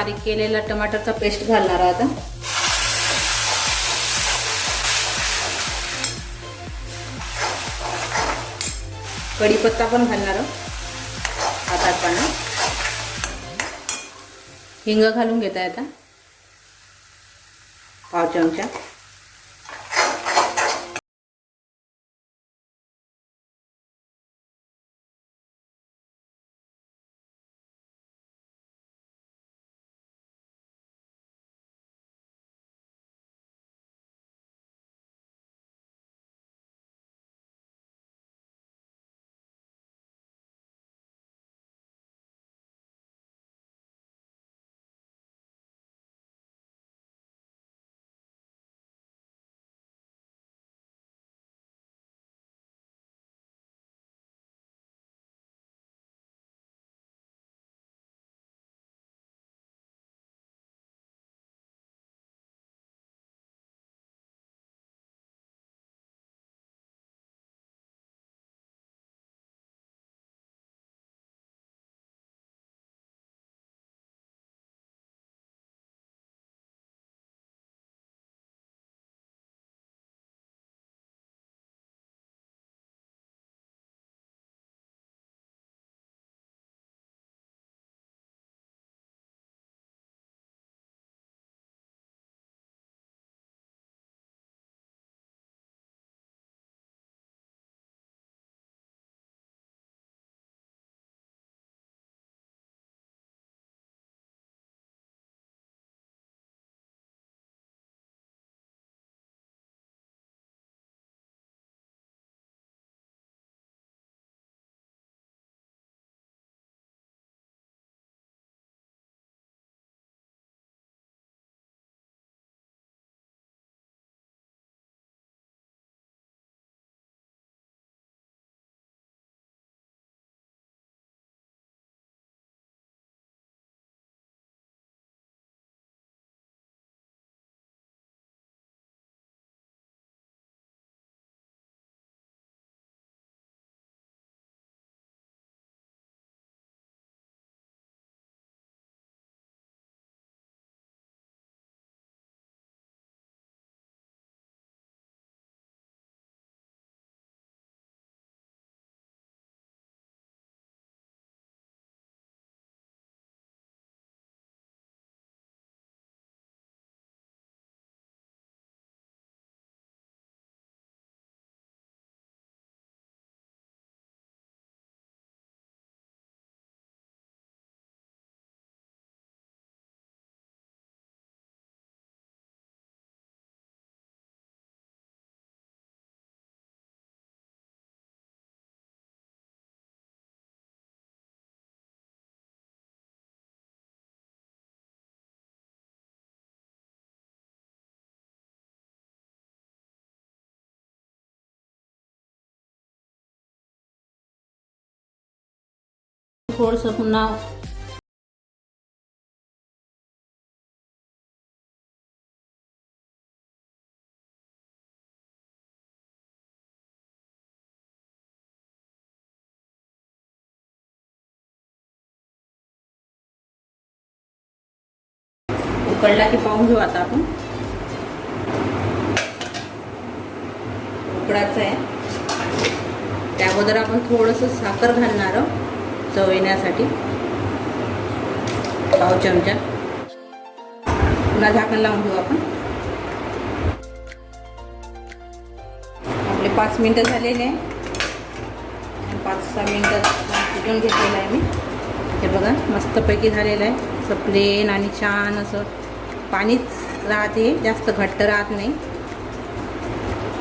बारीक केलेला टमाटरचा पेस्ट घालणार आता. कढीपत्ता पण घालणार हातात पानं हिंग घालून घेता आता. पाव चमचा थोडंसं पुन्हा उकडला की पाहून घेऊ आता आपण. उकडायचं आहे. त्या अगोदर आपण थोडंसं साखर घालणार आहोत. चव येण्यासाठी पाव चमचा. पुन्हा झाकण लावून घेऊ आपण. आपले पाच मिनटं झालेले आहे पाच सहा मिनटं शिजवून घेतलेलं आहे मी. हे बघा मस्तपैकी झालेलं आहे. असं प्लेन आणि छान असं पाणीच राहते जास्त घट्ट राहत नाही.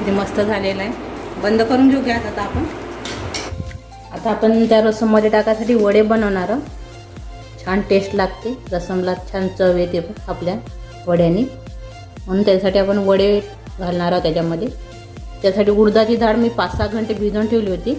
ते मस्त झालेलं आहे. बंद करून घेऊ गॅस आता आपण. आता आपण त्या रसममध्ये टाकायसाठी वडे बनवणार आहोत. छान टेस्ट लागते. रसमला छान चव येते आपल्या वड्यानी. म्हणून त्यासाठी आपण वडे घालणार आहोत त्याच्यामध्ये. त्यासाठी उडदाची डाळ मी पाच सहा घंटे भिजवून ठेवली होती.